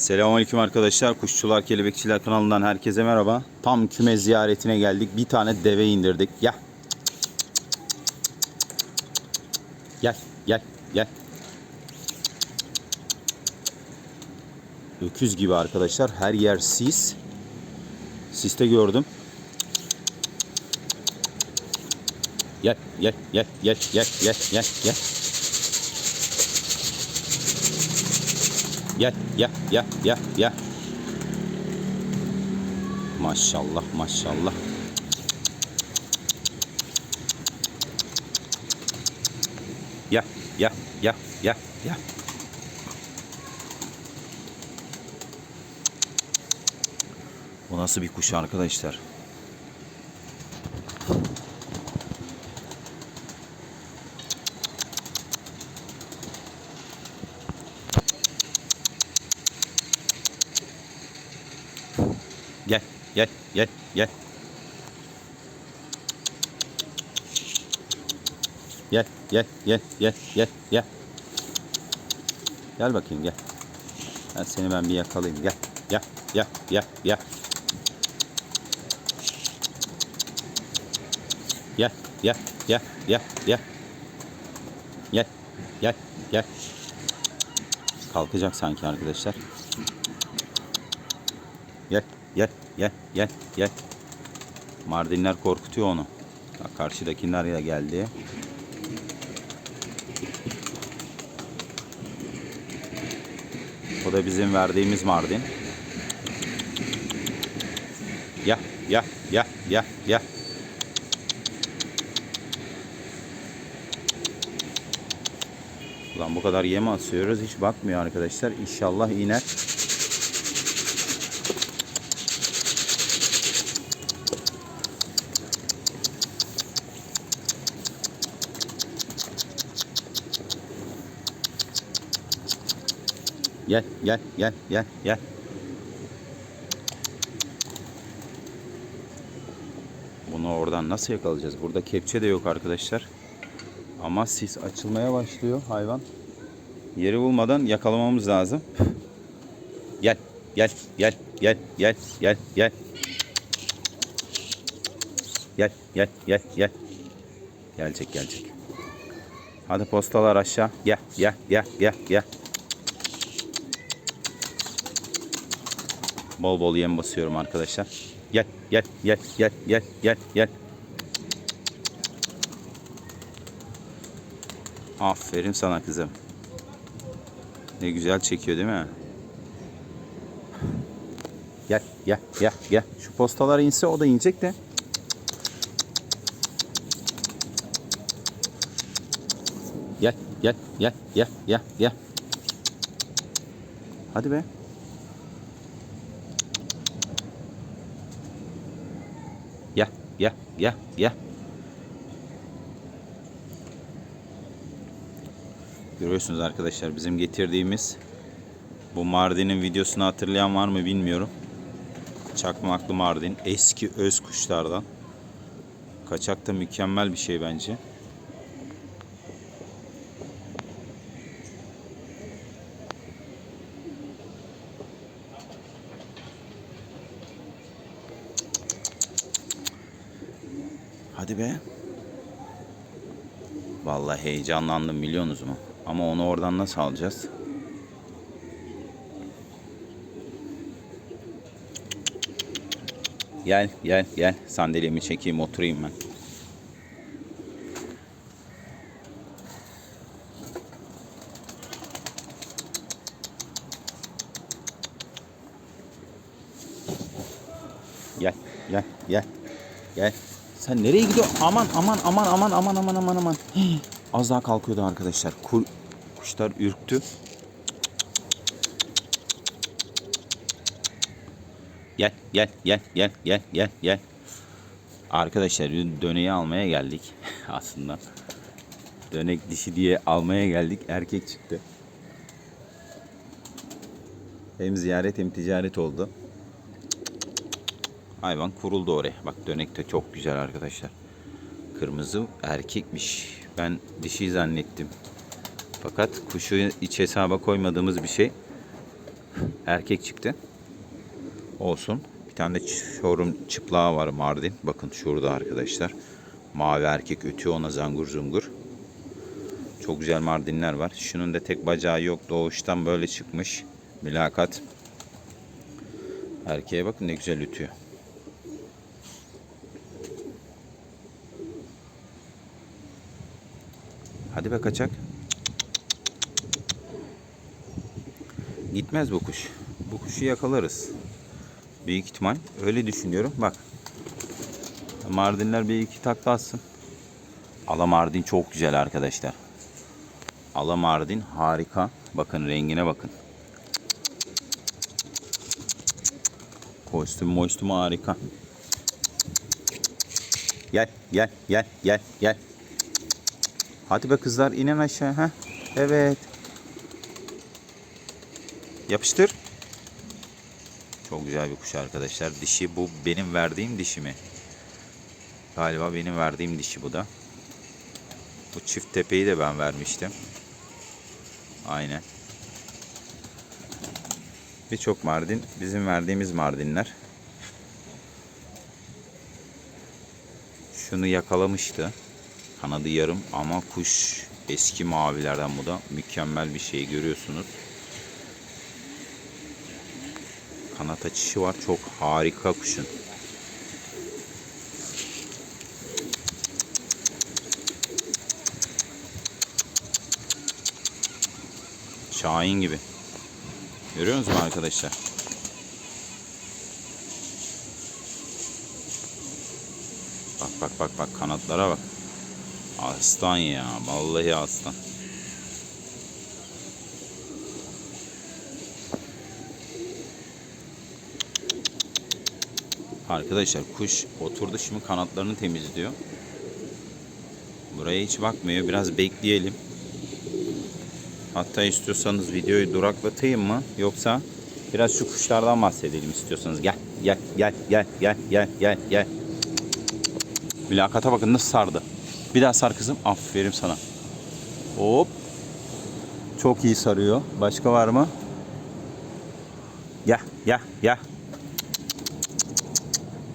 Selamünaleyküm arkadaşlar. Kuşçular Kelebekçiler kanalından herkese merhaba. Tam küme ziyaretine geldik. Bir tane deve indirdik. Gel. Gel, gel, gel. Öküz gibi arkadaşlar. Her yer sis. Siste gördüm. Gel, gel, gel, gel, gel, gel, gel, gel. Gel, gel, gel, gel, gel. Maşallah, maşallah. Gel, gel, gel, gel, gel. Bu nasıl bir kuş arkadaşlar? Gel, gel, gel, gel. Gel, gel, gel, gel, gel, gel. Bakayım gel. Ben seni ben bir yakalayayım. Gel, gel, gel, gel, gel. Gel, gel, gel, gel, gel. Gel, gel, gel. Kalkacak sanki arkadaşlar. Gel, gel, gel, gel, gel. Mardinler korkutuyor onu. Bak karşıdakiler ya geldi. Bu da bizim verdiğimiz Mardin. Gel, gel, gel, gel, gel. Ulan bu kadar yem asıyoruz hiç bakmıyor arkadaşlar. İnşallah iner. Gel, gel, gel, gel, gel. Bunu oradan nasıl yakalayacağız? Burada kepçe de yok arkadaşlar. Ama sis açılmaya başlıyor hayvan. Yeri bulmadan yakalamamız lazım. Gel, gel, gel, gel, gel, gel, gel. Gel, gel, gel, gel. Gelecek, gelecek. Hadi postalar aşağı. Gel, gel, gel, gel, gel. Bol bol yem basıyorum arkadaşlar. Gel, gel, gel, gel, gel, gel, gel. Aferin sana kızım. Ne güzel çekiyor değil mi? Gel, gel, gel, gel. Şu postalar inse o da inecek de. Gel, gel, gel, gel, gel, gel. Hadi be. Gel, gel, gel, gel. Görüyorsunuz arkadaşlar bizim getirdiğimiz bu Mardin'in videosunu hatırlayan var mı bilmiyorum. Çakmaklı Mardin eski öz kuşlardan. Kaçak da mükemmel bir şey bence. Hadi be. Vallahi heyecanlandım biliyorsunuz mu? Ama onu oradan nasıl alacağız? Gel gel gel sandalyemi çekeyim oturayım ben. Gel gel gel gel. Sen nereye gidiyorsun? Aman aman aman aman aman aman aman aman. Az daha kalkıyordu arkadaşlar. Kur, kuşlar ürktü. Gel gel gel gel gel gel gel. Arkadaşlar dün döneği almaya geldik aslında. Dönek dişi diye almaya geldik. Erkek çıktı. Hem ziyaret hem ticaret oldu. Hayvan kuruldu oraya. Bak dönek de çok güzel arkadaşlar. Kırmızı erkekmiş. Ben dişi zannettim. Fakat kuşu iç hesaba koymadığımız bir şey. Erkek çıktı. Olsun. Bir tane de şorum çıplağı var Mardin. Bakın şurada arkadaşlar. Mavi erkek ötüyor ona zangur zungur. Çok güzel Mardinler var. Şunun da tek bacağı yok. Doğuştan böyle çıkmış. Mülakat. Erkeğe bakın ne güzel ötüyor. Hadi be kaçak. Gitmez bu kuş. Bu kuşu yakalarız. Büyük ihtimal. Öyle düşünüyorum. Bak. Mardinler bir iki takla atsın. Ala Mardin çok güzel arkadaşlar. Ala Mardin harika. Bakın rengine bakın. Kostüm moistüm harika. Gel gel gel gel gel. Hadi be kızlar inin aşağı. ha. Evet. Yapıştır. Çok güzel bir kuş arkadaşlar. Dişi bu benim verdiğim dişi mi? Galiba benim verdiğim dişi bu da. Bu çift tepeyi de ben vermiştim. Aynen. Birçok Mardin bizim verdiğimiz Mardinler. Şunu yakalamıştı. Kanadı yarım ama kuş eski mavilerden bu da. Mükemmel bir şey görüyorsunuz. Kanat açışı var. Çok harika kuşun. Şahin gibi. Görüyor musunuz arkadaşlar? Bak bak bak bak kanatlara bak. Aslan ya. Vallahi aslan. Arkadaşlar kuş oturdu şimdi kanatlarını temizliyor. Buraya hiç bakmıyor. Biraz bekleyelim. Hatta istiyorsanız videoyu duraklatayım mı? Yoksa biraz şu kuşlardan bahsedelim istiyorsanız. Gel gel gel gel gel gel gel gel. Mülakata bakın nasıl sardı. Bir daha sar kızım. Aferin sana. Hop. Çok iyi sarıyor. Başka var mı? Gel gel gel.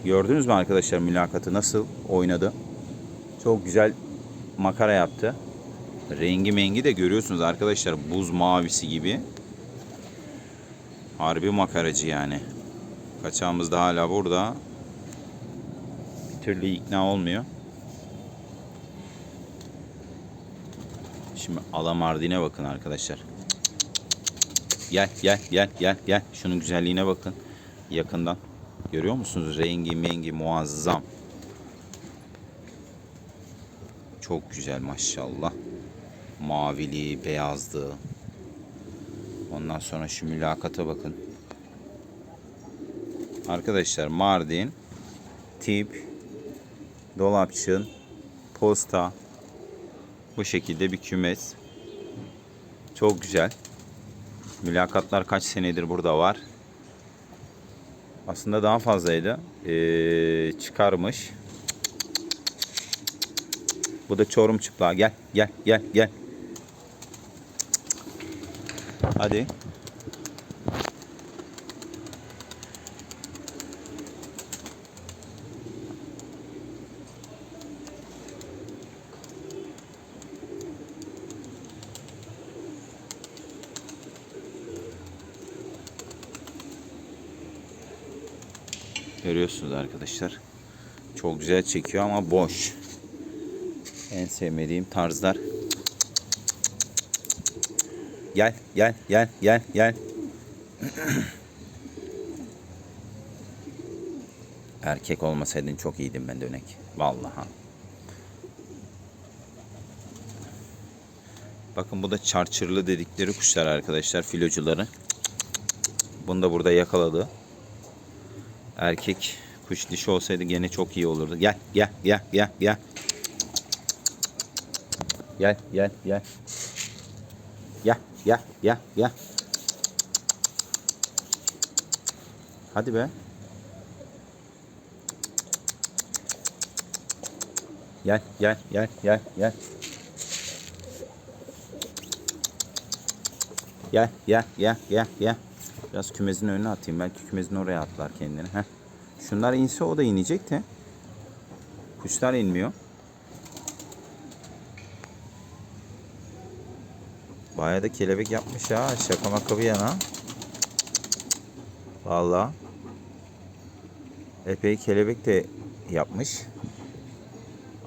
Gördünüz mü arkadaşlar mülakatı nasıl oynadı? Çok güzel makara yaptı. Rengi mengi de görüyorsunuz arkadaşlar buz mavisi gibi. Harbi makaracı yani. Kaçağımız da hala burada. Bir türlü ikna olmuyor. Şimdi Alamardin'e bakın arkadaşlar. Gel gel gel gel gel. Şunun güzelliğine bakın. Yakından. Görüyor musunuz? Rengi mengi muazzam. Çok güzel maşallah. Mavili, beyazlı. Ondan sonra şu mülakata bakın. Arkadaşlar Mardin, tip, dolapçın, posta. Bu şekilde bir kümes. Çok güzel. Mülakatlar kaç senedir burada var. Aslında daha fazlaydı. Ee, çıkarmış. Bu da çorum çıplağı. Gel, gel, gel, gel. Hadi. Görüyorsunuz arkadaşlar. Çok güzel çekiyor ama boş. En sevmediğim tarzlar. Gel, gel, gel, gel, gel. Erkek olmasaydın çok iyiydim ben dönek. Vallahi. Bakın bu da çarçırlı dedikleri kuşlar arkadaşlar, filocuları. Bunu da burada yakaladı. Erkek kuş dişi olsaydı gene çok iyi olurdu. Gel, gel, gel, gel, gel. Gel, gel, gel. Gel, gel, gel, gel. Hadi be. Gel, gel, gel, gel, gel. Gel, gel, gel, gel, gel. Biraz kümesin önüne atayım. Belki kümesin oraya atlar kendini. Heh. Şunlar inse o da inecek de. Kuşlar inmiyor. Bayağı da kelebek yapmış ha. Şaka maka bir yana. Vallahi. Epey kelebek de yapmış.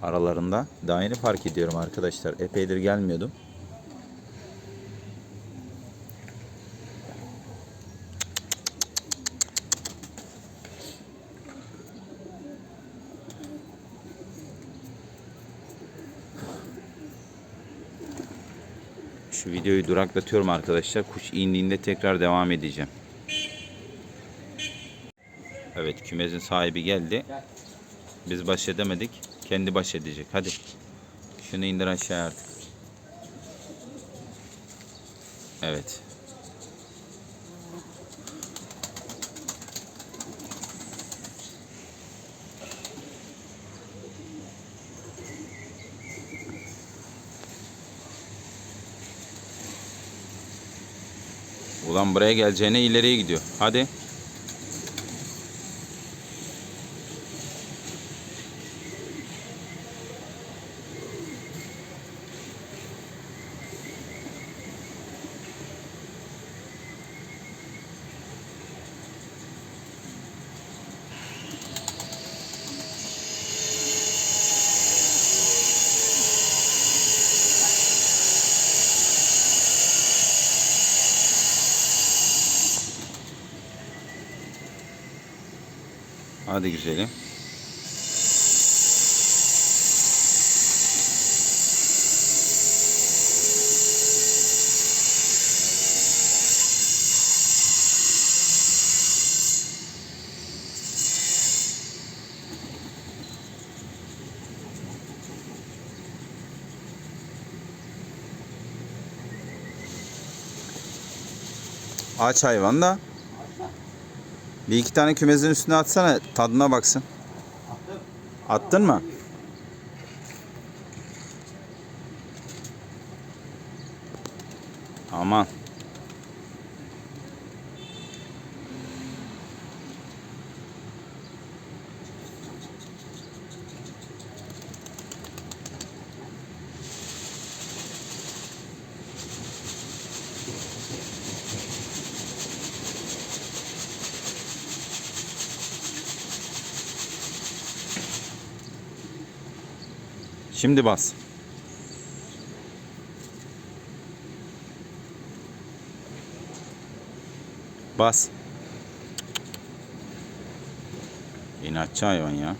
Aralarında. Daha yeni fark ediyorum arkadaşlar. Epeydir gelmiyordum. Şu videoyu duraklatıyorum arkadaşlar. Kuş indiğinde tekrar devam edeceğim. Evet kümesin sahibi geldi. Biz baş edemedik. Kendi baş edecek. Hadi. Şunu indir aşağı artık. Evet. Ulan buraya geleceğine ileriye gidiyor. Hadi. Hadi güzelim. Aç hayvan da. Bir iki tane kümesin üstüne atsana tadına baksın. Attın mı? Aman. Şimdi bas. Bas. İnatçı hayvan ya.